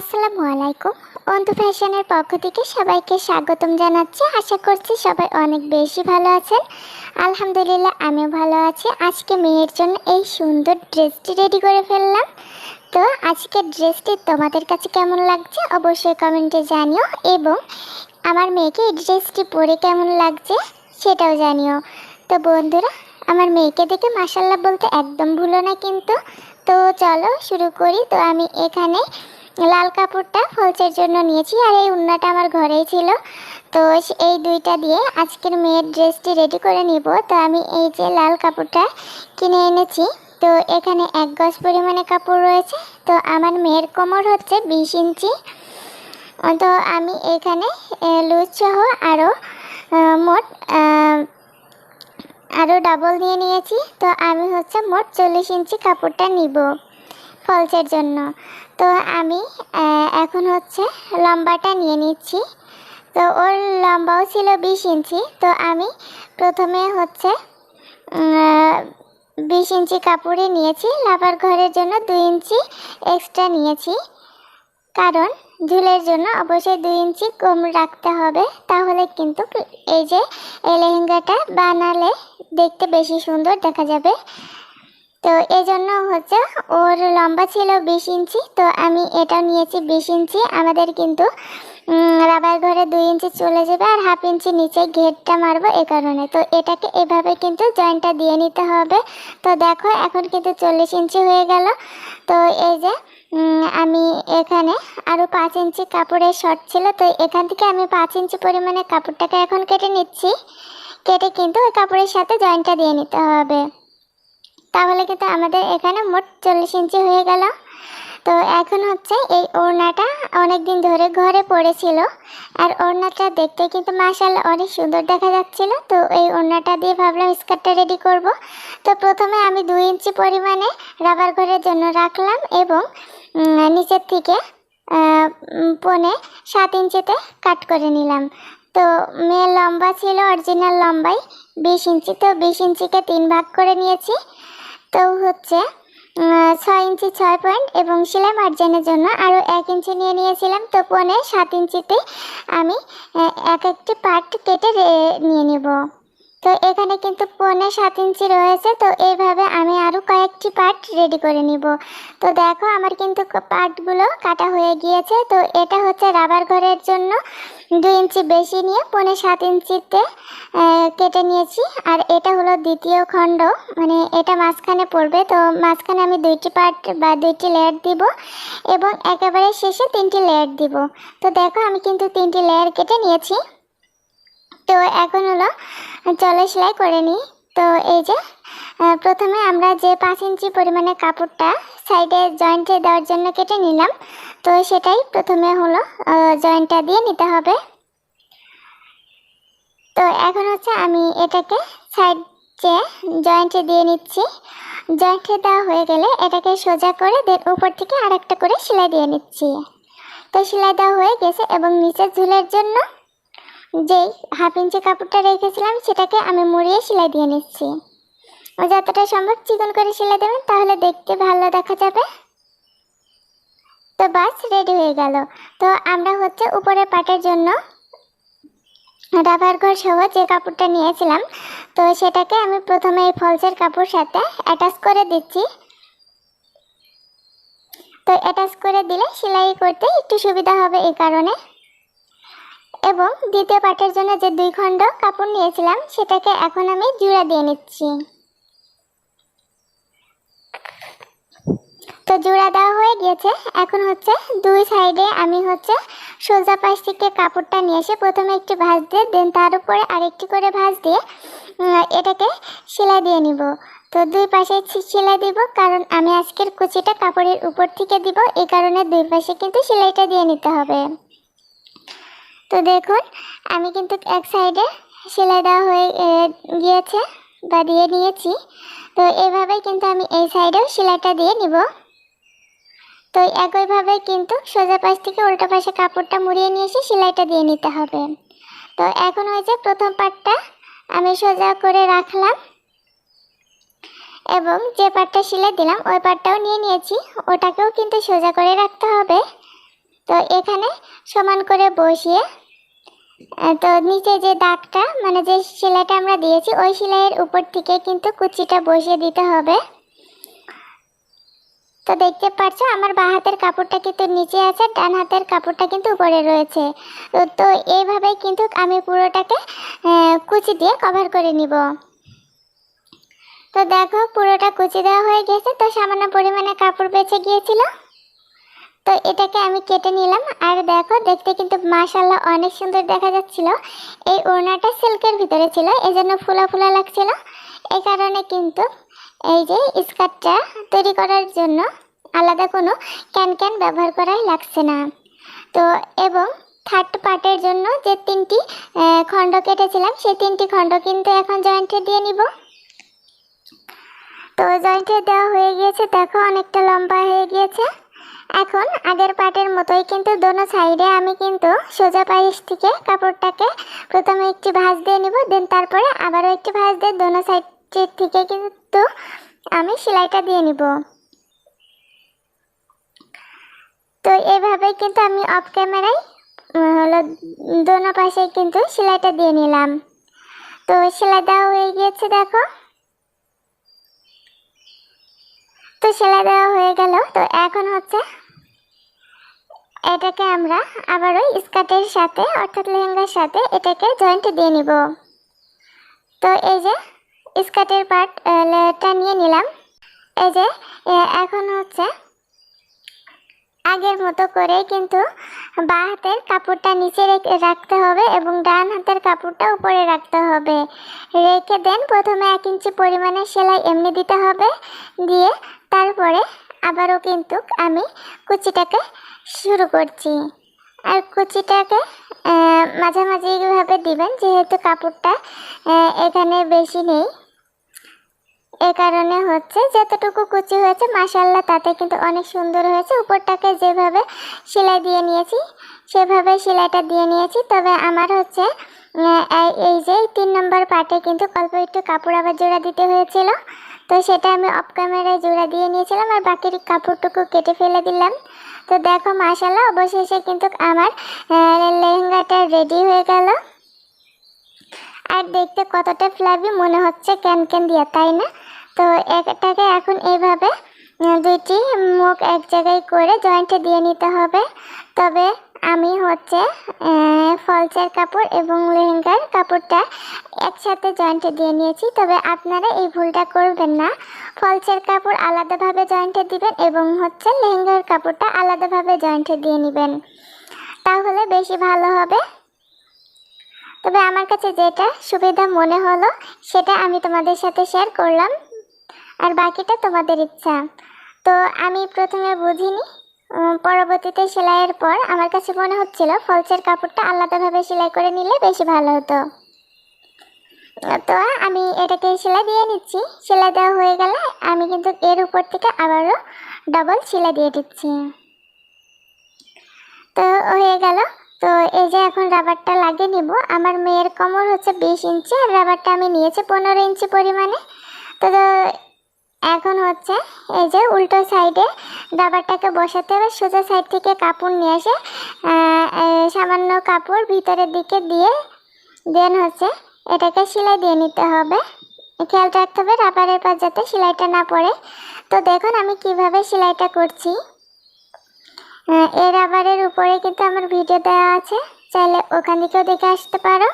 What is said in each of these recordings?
আসসালামু আলাইকুম। অন্তু ফ্যাশনের পক্ষ থেকে সবাইকে স্বাগতম জানাচ্ছি। আশা করছি সবাই অনেক বেশি ভালো আছেন। আলহামদুলিল্লাহ, আমিও ভালো আছি। আজকে মেয়ের জন্য এই সুন্দর ড্রেসটি রেডি করে ফেললাম। তো আজকের ড্রেসটি তোমাদের কাছে কেমন লাগছে অবশ্যই কমেন্টে জানিও এবং আমার মেয়েকে এই ড্রেসটি পরে কেমন লাগছে সেটাও জানিও। তো বন্ধুরা, আমার মেয়েকে দেখে মাসাল্লাহ বলতে একদম ভুলো না কিন্তু। তো চলো শুরু করি। তো আমি এখানে লাল কাপড়টা ফলসের জন্য নিয়েছি আর এই উন্নাটা আমার ঘরেই ছিল। তো এই দুইটা দিয়ে আজকের মেয়ের ড্রেসটি রেডি করে নিব। তো আমি এই যে লাল কাপড়টা কিনে এনেছি। তো এখানে এক গজ পরিমাণে কাপড় রয়েছে। তো আমার মেয়ের কোমর হচ্ছে বিশ ইঞ্চি। তো আমি এখানে লুজ সহ আরও মোট আরও ডাবল নিয়ে নিয়েছি। তো আমি হচ্ছে মোট চল্লিশ ইঞ্চি কাপড়টা নিব। ফলসের জন্য। তো আমি এখন হচ্ছে লম্বাটা নিয়ে নিচ্ছি। তো ওর লম্বাও ছিল বিশ ইঞ্চি। তো আমি প্রথমে হচ্ছে বিশ ইঞ্চি কাপড়ে নিয়েছি। লাভার ঘরের জন্য দুই ইঞ্চি এক্সট্রা নিয়েছি। কারণ ঝুলের জন্য অবশ্যই দুই ইঞ্চি কম রাখতে হবে। তাহলে কিন্তু এই যে এই লেহেঙ্গাটা বানালে দেখতে বেশি সুন্দর দেখা যাবে। তো এই জন্য হচ্ছে ওর লম্বা ছিল বিশ ইঞ্চি, তো আমি এটা নিয়েছি বিশ ইঞ্চি। আমাদের কিন্তু রাবার ঘরে দুই ইঞ্চি চলে যাবে আর হাফ ইঞ্চি নিচে ঘেরটা মারবো এ কারণে। তো এটাকে এভাবে কিন্তু জয়েন্টটা দিয়ে নিতে হবে। তো দেখো, এখন কিন্তু চল্লিশ ইঞ্চি হয়ে গেল। তো এই যে আমি এখানে আরও পাঁচ ইঞ্চি কাপড়ের শর্ট ছিল, তো এখান থেকে আমি পাঁচ ইঞ্চি পরিমাণে কাপড়টাকে এখন কেটে নিচ্ছি। কেটে কিন্তু ওই কাপড়ের সাথে জয়েন্টটা দিয়ে নিতে হবে। তাহলে কিন্তু আমাদের এখানে মোট চল্লিশ ইঞ্চি হয়ে গেল। তো এখন হচ্ছে এই ওড়নাটা অনেক দিন ধরে ঘরে পড়েছিল। আর ওড়নাটা দেখতে কিন্তু মাসাল অনেক সুন্দর দেখা যাচ্ছিল। তো এই ওড়নাটা দিয়ে ভাবলাম স্কার্টটা রেডি করব। তো প্রথমে আমি দুই ইঞ্চি পরিমাণে রাবার ঘরের জন্য রাখলাম এবং নিচের থেকে পনে সাত ইঞ্চিতে কাট করে নিলাম। তো মেয়ের লম্বা ছিল, অরিজিনাল লম্বাই, বিশ ইঞ্চি। তো বিশ ইঞ্চিকে তিন ভাগ করে নিয়েছি। তো হচ্ছে ছয় ইঞ্চি ছয় পয়েন্ট এবং সেলাই মার্জিনের জন্য আরও এক ইঞ্চি নিয়ে নিয়েছিলাম। তো পনে সাত ইঞ্চিতে আমি এক একটি পার্ট কেটে নিয়ে নেব। তো এখানে কিন্তু পনে সাত ইঞ্চি রয়েছে, তো এইভাবে আমি আরও কয়েকটি পার্ট রেডি করে নিব। তো দেখো আমার কিন্তু পার্টগুলো কাটা হয়ে গিয়েছে, তো এটা হচ্ছে রাবার ঘরের জন্য দুই ইঞ্চি বেশি নিয়ে পনে সাত ইঞ্চিতে কেটে নিয়েছি। আর এটা হলো দ্বিতীয় খণ্ড মানে এটা মাঝখানে পড়বে, তো মাঝখানে আমি দুইটি পার্ট বা দুইটি লেয়ার দিব এবং একেবারে শেষে তিনটি লেয়ার দিব। তো দেখো আমি কিন্তু তিনটি লেয়ার কেটে নিয়েছি। তো এখন হলো চলো সেলাই করে নিই। তো এই যে প্রথমে আমরা যে পাঁচ ইঞ্চি পরিমাণে কাপড়টা সাইডে জয়েন্টে দেওয়ার জন্য কেটে নিলাম। তো সেটাই প্রথমে হলো জয়েন্টটা দিয়ে নিতে হবে। তো এখন হচ্ছে আমি এটাকে সাইড যে জয়েন্টে দিয়ে নিচ্ছি। জয়েন্টে দেওয়া হয়ে গেলে এটাকে সোজা করে দেন উপর থেকে আরেকটা করে সেলাই দিয়ে নিচ্ছি। তো সেলাই দেওয়া হয়ে গেছে এবং নিচের ঝুলের জন্য যেই হাফ ইঞ্চি কাপড়টা রেখেছিলাম, সেটাকে আমি মুড়িয়ে সেলাই দিয়ে নিচ্ছি। ও যতটা সম্ভব চিকন করে সেলাই দেবেন, তাহলে দেখতে ভালো দেখা যাবে। তো বাস রেডি হয়ে গেল। তো আমরা হচ্ছে উপরে পাটের জন্য রাবার ঘর সহ যে কাপড়টা নিয়েছিলাম, তো সেটাকে আমি প্রথমে এই ফলসের কাপড় সাথে অ্যাটাচ করে দিচ্ছি। তো অ্যাটাচ করে দিলে সেলাই করতে একটু সুবিধা হবে এই কারণে। এবং দ্বিতীয় পাটের জন্য যে দুই খণ্ড কাপড় নিয়েছিলাম, সেটাকে এখন আমি জোড়া দিয়ে নিচ্ছি। তো জোড়া দেওয়া হয়ে গিয়েছে। এখন হচ্ছে দুই সাইডে আমি হচ্ছে সোজা পাশ থেকে কাপড়টা নিয়ে এসে প্রথমে একটি ভাঁজ দিয়ে, দেন তার উপরে আরেকটি করে ভাঁজ দিয়ে এটাকে সেলাই দিয়ে নিব। তো দুই পাশে সেলাই দিব, কারণ আমি আজকের কুচিটা কাপড়ের উপর থেকে দিব। এই কারণে দুই পাশে কিন্তু সেলাইটা দিয়ে নিতে হবে। তো দেখুন, আমি কিন্তু এক সাইডে সেলাই দেওয়া হয়ে গিয়েছে বা দিয়ে নিয়েছি। তো এভাবেই কিন্তু আমি এই সাইডেও সেলাইটা দিয়ে নিব। তো একইভাবে কিন্তু সোজা পাশ থেকে উল্টো পাশে কাপড়টা মুড়িয়ে নিয়ে এসে সেলাইটা দিয়ে নিতে হবে। তো এখন হয়েছে প্রথম পার্টটা আমি সোজা করে রাখলাম এবং যে পার্টটা সেলাই দিলাম, ওই পার্টটাও নিয়ে নিয়েছি। ওটাকেও কিন্তু সোজা করে রাখতে হবে। তো এখানে সমান করে বসিয়ে তো নিচে যে দাগটা মানে যে সেলাইটা আমরা দিয়েছি, ওই সেলাইয়ের উপর থেকে কিন্তু কুচিটা বসিয়ে দিতে হবে। তো দেখতে পাচ্ছ আমার বাঁ হাতের কাপড়টা কিন্তু নিচে আছে, ডান হাতের কাপড়টা কিন্তু উপরে রয়েছে। তো এইভাবেই কিন্তু আমি পুরোটাকে কুচি দিয়ে কভার করে নিব। তো দেখো, পুরোটা কুচি দেওয়া হয়ে গেছে, তো সামান্য পরিমাণে কাপড় বেঁচে গিয়েছিল। তো এটাকে আমি কেটে নিলাম। আর দেখো, দেখতে কিন্তু মাশাল্লাহ অনেক সুন্দর দেখা যাচ্ছিল। এই ওড়নাটা সিল্কের ভিতরে ছিল এই জন্য ফুলা ফুলা লাগছিল। এই কারণে কিন্তু এই যে স্কার্টটা তৈরি করার জন্য আলাদা কোনো ক্যান ক্যান ব্যবহার করাই লাগছে না। তো এবং থার্ড পার্টের জন্য যে তিনটি খণ্ড কেটেছিলাম, সেই তিনটি খণ্ড কিন্তু এখন জয়েন্টে দিয়ে নিব। তো জয়েন্টে দেওয়া হয়ে গিয়েছে, দেখো অনেকটা লম্বা হয়ে গিয়েছে। এখন আগের পাটের মতোই কিন্তু দোনো সাইডে আমি কিন্তু সোজা পায়েস থেকে কাপড়টাকে প্রথমে একটি ভাঁজ দিয়ে নিব, দেন তারপরে আবারও একটি ভাঁজ দিয়ে দোনো সাইড থেকে কিন্তু আমি সেলাইটা দিয়ে নিব। তো এভাবে কিন্তু আমি অফ ক্যামেরায় হলো দোনো পাশে কিন্তু সেলাইটা দিয়ে নিলাম। তো সেলাই দেওয়া হয়ে গিয়েছে, দেখো। তো সেলাই দেওয়া হয়ে গেল। তো এখন হচ্ছে এটাকে আমরা আবারও স্কার্টের সাথে, অর্থাৎ লেহেঙ্গার সাথে এটাকে জয়েন্ট দিয়ে নিব। তো এই যে স্কার্টের পার্ট টা নিয়ে নিলাম। এই যে এখন হচ্ছে আগের মতো করে কিন্তু বাঁ হাতের কাপড়টা নিচে রেখে, রাখতে হবে এবং ডান হাতের কাপড়টা উপরে রাখতে হবে। রেখে দেন প্রথমে এক ইঞ্চি পরিমাণে সেলাই এমনি দিতে হবে। দিয়ে তারপরে আবারও কিন্তু আমি কুচিটাকে শুরু করছি। আর কুচিটাকে মাঝামাঝিভাবে দিবেন, যেহেতু কাপড়টা এখানে বেশি নেই। এ কারণে হচ্ছে যতটুকু কুচি হয়েছে মাসাল্লাহ তাতে কিন্তু অনেক সুন্দর হয়েছে। উপরটাকে যেভাবে সেলাই দিয়ে নিয়েছি, সেভাবে সেলাইটা দিয়ে নিয়েছি। তবে আমার হচ্ছে এই- এই যে তিন নম্বর পার্টে কিন্তু অল্প একটু কাপড় আবার জোড়া দিতে হয়েছিল। তো সেটা আমি অফ ক্যামেরায় জোড়া দিয়ে নিয়েছিলাম আর বাকির কাপড়টুকু কেটে ফেলে দিলাম। তো দেখো মাসাল্লাহ অবশেষে কিন্তু আমার লেহেঙ্গাটা রেডি হয়ে গেল। আর দেখতে কতটা ফ্লাভি মনে হচ্ছে ক্যান ক্যান দিয়া, তাই না? তো এটাকে এখন এইভাবে দুইটি মুখ এক জায়গায় করে জয়েন্টে দিয়ে নিতে হবে। তবে আমি হচ্ছে ফলসের কাপড় এবং লেহেঙ্গার কাপড়টা একসাথে জয়েন্টে দিয়ে নিয়েছি, তবে আপনারা এই ভুলটা করবেন না। ফলসের কাপড় আলাদাভাবে জয়েন্টে দিবেন এবং হচ্ছে লেহেঙ্গার কাপড়টা আলাদাভাবে জয়েন্টে দিয়ে নেবেন। তাহলে বেশি ভালো হবে। তবে আমার কাছে যেটা সুবিধা মনে হলো, সেটা আমি তোমাদের সাথে শেয়ার করলাম। আর বাকিটা তোমাদের ইচ্ছা। তো আমি প্রথমে বুঝিনি পরবর্তীতে সেলাইয়ের পর আমার কাছে মনে হচ্ছিল ফলসের কাপড়টা আলাদাভাবে সেলাই করে নিলে বেশি ভালো হতো। তো আমি এটাকে সেলাই দিয়ে নিচ্ছি। সেলাই দেওয়া হয়ে গেলে আমি কিন্তু এর উপর থেকে আবারও ডবল সেলাই দিয়ে দিচ্ছি। তো হয়ে গেল। তো এই যে এখন রাবারটা লাগিয়ে নিব। আমার মেয়ের কোমর হচ্ছে বিশ ইঞ্চি আর রাবারটা আমি নিয়েছি পনেরো ইঞ্চি পরিমাণে। তো এখন হচ্ছে এই যে উল্টো সাইডে রাবারটাকে বসাতে হবে। সোজা সাইড থেকে কাপড় নিয়ে এসে সামান্য কাপড় ভিতরের দিকে দিয়ে দেন হচ্ছে এটাকে সেলাই দিয়ে নিতে হবে। খেয়াল রাখতে হবে রাবারের পাশ যাতে সেলাইটা না পড়ে। তো দেখুন আমি কীভাবে সেলাইটা করছি। এই রাবারের উপরে কিন্তু আমার ভিডিও দেওয়া আছে। চাইলে ওখান থেকেও দেখে আসতে পারো।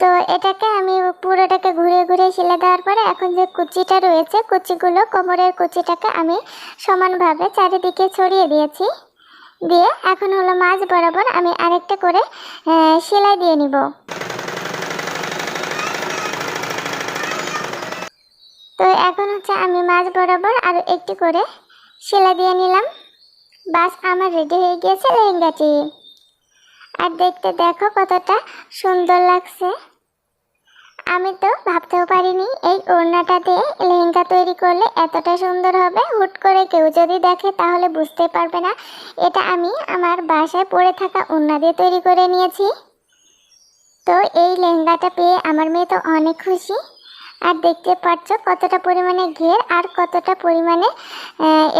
তো এটাকে আমি পুরোটাকে ঘুরে ঘুরে সেলে দেওয়ার পরে এখন যে কুচিটা রয়েছে, কুচিগুলো কোমরের কুচিটাকে আমি সমানভাবে চারিদিকে ছড়িয়ে দিয়েছি। দিয়ে এখন হলো মাছ বরাবর আমি আরেকটা করে সেলাই দিয়ে নিব। তো এখন হচ্ছে আমি মাছ বরাবর আরও একটি করে সেলাই দিয়ে নিলাম। বাস আমার রেডি হয়ে গিয়েছে লেহেঙ্গাটি। আর দেখতে দেখো কতটা সুন্দর লাগছে। আমি তো ভাবতেও পারিনি এই ওড়নাটা দিয়ে লেহেঙ্গা তৈরি করলে এতটা সুন্দর হবে। হুট করে কেউ যদি দেখে তাহলে বুঝতে পারবে না। এটা আমি আমার বাসায় পড়ে থাকা ওড়না দিয়ে তৈরি করে নিয়েছি। তো এই লেহেঙ্গাটা পেয়ে আমার মেয়ে তো অনেক খুশি। আর দেখতে পাচ্ছ কতটা পরিমাণে ঘের আর কতটা পরিমাণে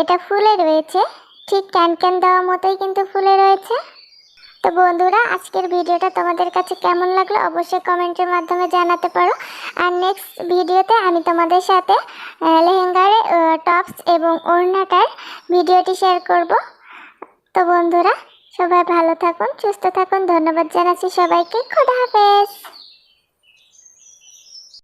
এটা ফুলে রয়েছে। ঠিক ক্যান ক্যান দেওয়ার মতোই কিন্তু ফুলে রয়েছে। তো বন্ধুরা, আজকের ভিডিওটা তোমাদের কাছে কেমন লাগল অবশ্যই কমেন্টের মাধ্যমে জানাতে পারো। আর নেক্সট ভিডিওতে আমি তোমাদের সাথে লেহেঙ্গার টপস এবং ওড়নাটার ভিডিওটি শেয়ার করব। তো বন্ধুরা, সবাই ভালো থাকুন, সুস্থ থাকুন। ধন্যবাদ জানাচ্ছি সবাইকে। খোদা হাফেজ।